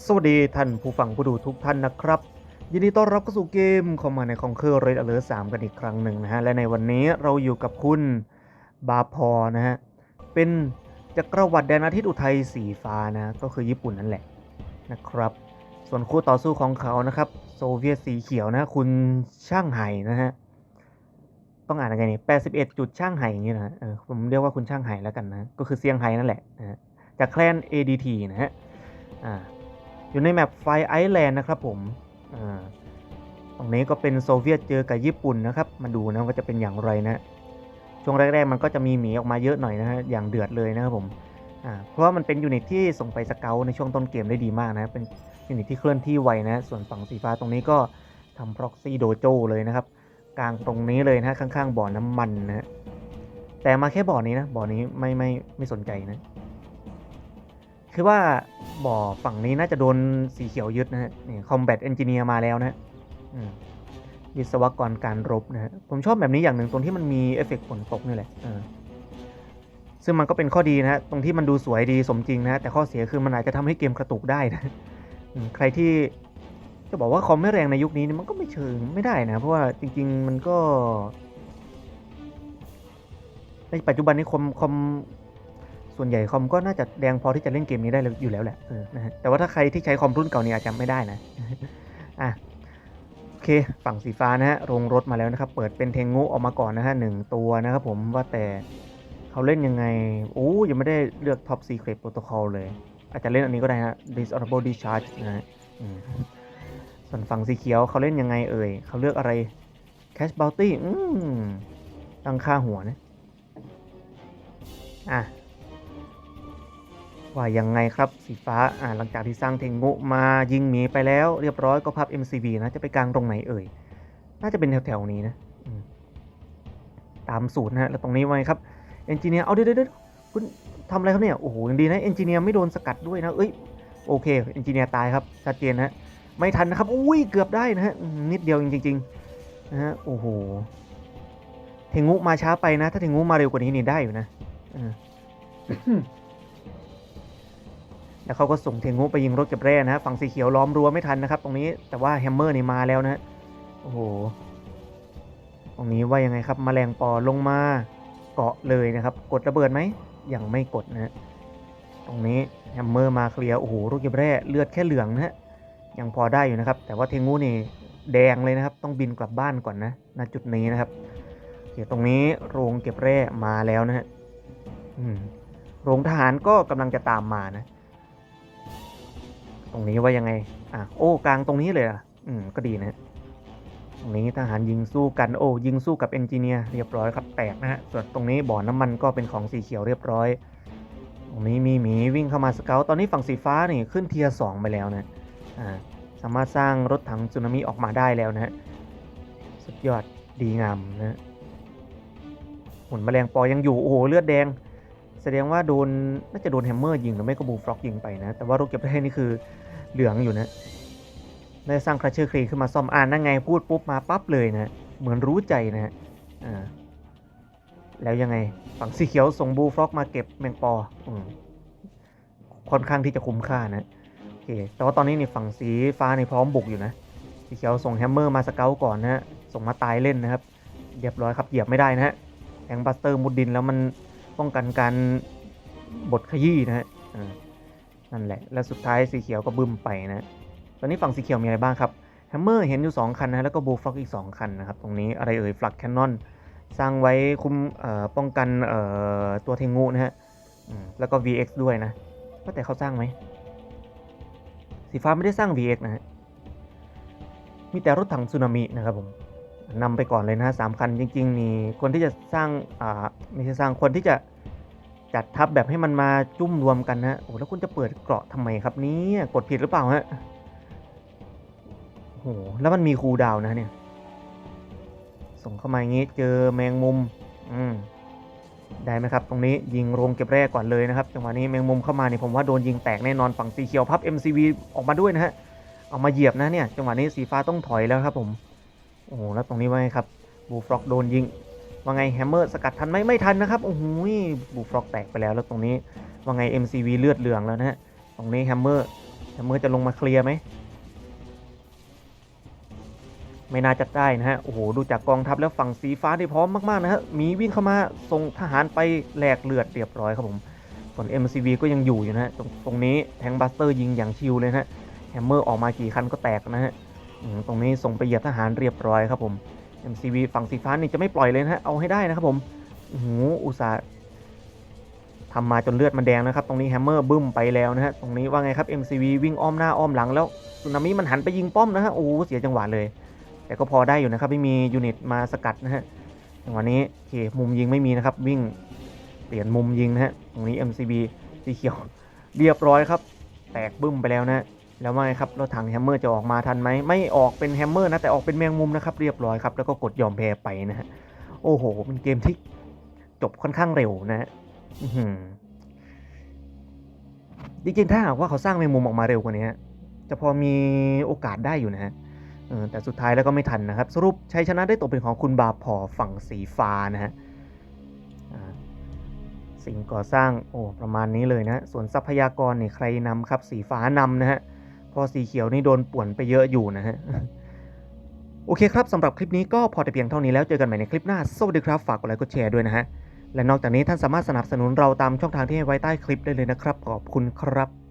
สวัสดีท่านผู้ฟังผู้ดูทุกท่านนะครับ ยินดีต้อนรับเข้าสู่เกมเข้ามาในคองเคอร์เรดอเลอร์สามกันอีกครั้งหนึ่งนะฮะ และในวันนี้เราอยู่กับคุณบาพอนะฮะ เป็นจักรวรรดิแดนอาทิตย์อุทัยสีฟ้านะ ก็คือญี่ปุ่นนั่นแหละนะครับ ส่วนคู่ต่อสู้ของเขานะครับ โซเวียตสีเขียวนะคุณช่างไห่นะฮะ ต้องอ่านยังไงนี่81จุดช่างไห่อย่างนี้นะเออผมเรียกว่าคุณช่างไห่แล้วกันนะ ก็คือเซียงไฮ้นั่นแหละนะจากแคลน ADT นะฮะ อ่า อยู่ในแมปไฟไอแลนด์นะครับผมอ่าตรงนี้ก็เป็นโซเวียตเจอกับญี่ปุ่นนะครับ มาดูนะว่าจะเป็นอย่างไรนะช่วงแรกๆมันก็จะมีหมีออกมาเยอะหน่อยนะฮะอย่างเดือดเลยนะครับผมอ่าเพราะว่ามันเป็นยูนิตที่ส่งไปสเกลในช่วงต้นเกมได้ดีมากนะเป็นยูนิตที่เคลื่อนที่ไวนะ ส่วนฝั่งสีฟ้าตรงนี้ก็ทำ proxy dojo เลยนะครับ กลางตรงนี้เลยนะข้างๆบ่อน้ำมันนะฮะแต่มาแค่บ่อนี้นะบ่อนี้ไม่ไม่ไม่สนใจนะ คือว่าบ่อฝั่งนี้น่าจะโดนสีเขียวยึดนะฮะนี่คอมแบทเอนจิเนียร์มาแล้วนะฮะวิศวกรการรบนะฮะผมชอบแบบนี้อย่างหนึ่งตรงที่มันมีเอฟเฟกต์ฝนตกนี่แหละซึ่งมันก็เป็นข้อดีนะฮะตรงที่มันดูสวยดีสมจริงนะฮะแต่ข้อเสียคือมันอาจจะทำให้เกมกระตุกได้นะใครที่จะบอกว่าคอมไม่แรงในยุคนี้มันก็ไม่เชิงไม่ได้นะ เพราะว่าจริง ๆ มันก็ ในปัจจุบันนี้คอมคอม ส่วนใหญ่คอมก็น่าจะแรงพอที่จะเล่นเกมนี้ได้เลยอยู่แล้วแหละเออนะฮะแต่ว่าถ้าใครที่ใช้คอมรุ่นเก่าเนี่ยอาจจะไม่ได้นะอะโอเคฝั่งสีฟ้านะฮะโรงรถมาแล้วนะครับ เปิดเป็นเทงโงออกมาก่อนนะฮะหนึ่งตัวนะครับผมว่าแต่เขาเล่นยังไงโอ้ยังไม่ได้เลือก Top Secret Protocol เลย อาจจะเล่นอันนี้ก็ได้นะ Dishonorable Discharge นะฮะส่วนฝั่งสีเขียวเขาเล่นยังไงเอ่ยเขาเลือกอะไร Cash Bounty อืมตั้งค่าหัวนะอะ ว่ายังไงครับสีฟ้าอ่าหลังจากที่สร้างเทงงะมายิงหมีไปแล้วเรียบร้อยก็พับ MCV นะจะไปกลางตรงไหนเอ่ย น่าจะเป็นแถวๆนี้นะตามสูตรนะฮะแล้วตรงนี้ไว้ครับเอนจิเนียร์เอาเดี๋ยวเดี๋ยวเดี๋ยวคุณทำอะไรครับเนี่ยโอ้โหยังดีนะเอนจิเนียร์ไม่โดนสกัดด้วยนะเอ้ยโอเคเอนจิเนียร์ตายครับชัดเจนนะไม่ทันนะครับอุ้ยเกือบได้นะฮะนิดเดียวจริงๆนะฮะโอ้โหเทงุมาช้าไปนะ ถ้าเทงุมาเร็วกว่านี้นี่ได้อยู่นะอ แล้วเขาก็ส่งเทงุไปยิงรถเก็บแร่นะฮะฝั่งสีเขียวล้อมรั้วไม่ทันนะครับ ตรงนี้แต่ว่าแฮมเมอร์นี่มาแล้วนะโอ้โหตรงนี้ว่ายังไงครับมแมลงปอลงมาเกาะเลยนะครับ กดระเบิดไหมยังไม่กดนะฮะตรงนี้แฮมเมอร์มาเคลียร์โอ้โหรถเก็บแร่เลือดแค่เหลืองนะฮะยังพอได้อยู่นะครับ แต่ว่าเทงุนี่แดงเลยนะครับ ต้องบินกลับบ้านก่อนนะณจุดนี้นะครับโอเคตรงนี้โรงเก็บแร่มาแล้วนะฮะโรงทหารก็กำลังจะตามมานะ ตรงนี้ว่ายังไง อะ โอ้ กลางตรงนี้เลยอะ อืม ก็ดีนะตรงนี้ทหารยิงสู้กัน โอ้ ยิงสู้กับเอนจิเนียร์เรียบร้อยครับ แตกนะฮะ ส่วนตรงนี้บ่อน้ำมันก็เป็นของสีเขียวเรียบร้อย ตรงนี้มีหมีวิ่งเข้ามาสเกลตอนนี้ฝั่งสีฟ้านี่ขึ้นเทียร์สองไปแล้วนะ อ่า สามารถสร้างรถถังสึนามิออกมาได้แล้วนะฮะ สุดยอด ดีงามนะหุ่นแมลงปอยังอยู่ โอ้โห เลือดแดง แสดงว่าโดนน่าจะโดนแฮมเมอร์ยิงหรือไม่ก็บูฟล็อกยิงไปนะ แต่ว่ารถเก็บแร่นี่คือเหลืองอยู่นะได้สร้างคราเชอร์ครีขึ้นมาซ่อมอ่านนั่นไงพูดปุ๊บมาปั๊บเลยนะเหมือนรู้ใจนะฮะอ่าแล้วยังไงฝั่งสีเขียวส่งบูฟล็อกมาเก็บแมงปออืมค่อนข้างที่จะคุ้มค่านะโอเคแต่ว่าตอนนี้นี่ฝั่งสีฟ้าในพร้อมบุกอยู่นะสีเขียวส่งแฮมเมอร์มาสเกลก่อนนะฮะส่งมาตายเล่นนะครับเรียบร้อยครับเหยียบไม่ได้นะฮะแองบัสเตอร์มุดดินแล้วมัน ป้องกันการบดขยี้นะฮะนั่นแหละ แล้วสุดท้ายสีเขียวก็บึ้มไปนะ ตอนนี้ฝั่งสีเขียวมีอะไรบ้างครับ แฮมเมอร์เห็นอยู่ 2 คันนะแล้วก็บูฟล็อกอีก 2 คันนะครับ ตรงนี้อะไรเอ่ย ฟลักแคนนอน สร้างไว้คุ้มป้องกันตัวเทงูนะฮะ แล้วก็ VX ด้วยนะว่าแต่เขาสร้างไหม สีฟ้าไม่ได้สร้าง VX นะฮะ มีแต่รถถังสึนามินะครับผม นำไปก่อนเลยนะสามคันจริงๆนี่คนที่จะสร้างอ่าไม่ใช่สร้างคนที่จะจัดทัพแบบให้มันมาจุ่มรวมกันนะโอ้แล้วคุณจะเปิดเกราะทำไมครับนี้กดผิดหรือเปล่าฮะโอ้โหแล้วมันมีคูดาวนะเนี่ย ส่งเข้ามาอย่างงี้เจอแมงมุม อืมได้ไหมครับ ตรงนี้ยิงโรงเก็บแร่ก่อนเลยนะครับจังหวะนี้แมงมุมเข้ามาเนี่ยผมว่าโดนยิงแตกแน่นอนฝั่งสีเขียวพับ MCV ออกมาด้วยนะฮะเอามาเหยียบนะเนี่ยจังหวะนี้สีฟ้าต้องถอยแล้วครับผม อ้โหแล้วตรงนี้ว่าไงครับบูฟล็อกโดนยิงว่าไงแฮมเมอร์สกัดทันไหมไม่ทันนะครับโอ้โหบูฟล็อกแตกไปแล้วแล้วตรงนี้ว่าไง MCV เลือดเหลืองแล้วนะฮะตรงนี้แฮมเมอร์แฮมเมอร์จะลงมาเคลียร์ไหมไม่น่าจะได้นะฮะ โอ้โห ดูจากกองทัพแล้วฝั่งสีฟ้าที่พร้อมมากๆนะฮะ มีวิ่งเข้ามาส่งทหารไปแหลกเลือดเรียบร้อยครับผม ส่วน MCV ก็ยังอยู่อยู่นะฮะ ตรงตรงนี้แทงบัสเตอร์ยิงอย่างชิวเลยนะฮะ แฮมเมอร์ออกมากี่คันก็แตกนะฮะ ตรงนี้ส่งไปเหยียบทหารเรียบร้อยครับผม MCV ฝั่งสีฟ้านี่จะไม่ปล่อยเลยนะฮะ เอาให้ได้นะครับผมโอ้โหอุตส่าห์ทำมาจนเลือดมันแดงนะครับ ตรงนี้แฮมเมอร์บึ้มไปแล้วนะฮะ ตรงนี้ว่าไงครับ MCV วิ่งอ้อมหน้าอ้อมหลังแล้วสึนามิมันหันไปยิงป้อมนะฮะ โอ้เสียจังหวะเลย แต่ก็พอได้อยู่นะครับ ไม่มียูนิตมาสกัดนะฮะ จังหวะนี้โอเคมุมยิงไม่มีนะครับ วิ่งเปลี่ยนมุมยิงนะฮะ ตรงนี้ MCB สีเขียวเรียบร้อยครับ แตกบึ้มไปแล้วนะ แล้วว่าไงครับรถถังแฮมเมอร์จะออกมาทันไหมไม่ออกเป็นแฮมเมอร์นะแต่ออกเป็นแมงมุมนะครับเรียบร้อยครับแล้วก็กดยอมแพ้ไปนะฮะโอ้โหเป็นเกมที่จบค่อนข้างเร็วนะฮะจริงๆถ้าหากว่าเขาสร้างแมงมุมออกมาเร็วกว่านี้จะพอมีโอกาสได้อยู่นะฮะแต่สุดท้ายแล้วก็ไม่ทันนะครับ สรุปชัยชนะได้ตกเป็นของคุณบาพอฝั่งสีฟ้านะฮะสิ่งก่อสร้างโอ้ประมาณนี้เลยนะ ส่วนทรัพยากรเนี่ยใครนำครับสีฟ้านำนะฮะ พอสีเขียวนี่โดนป่วนไปเยอะอยู่นะฮะ โอเคครับสำหรับคลิปนี้ก็พอแต่เพียงเท่านี้แล้วเจอกันใหม่ในคลิปหน้า สวัสดีครับ ฝากกดไลค์กดแชร์ด้วยนะฮะ และนอกจากนี้ท่านสามารถสนับสนุนเราตามช่องทางที่ให้ไว้ใต้คลิปได้เลยนะครับ ขอบคุณครับ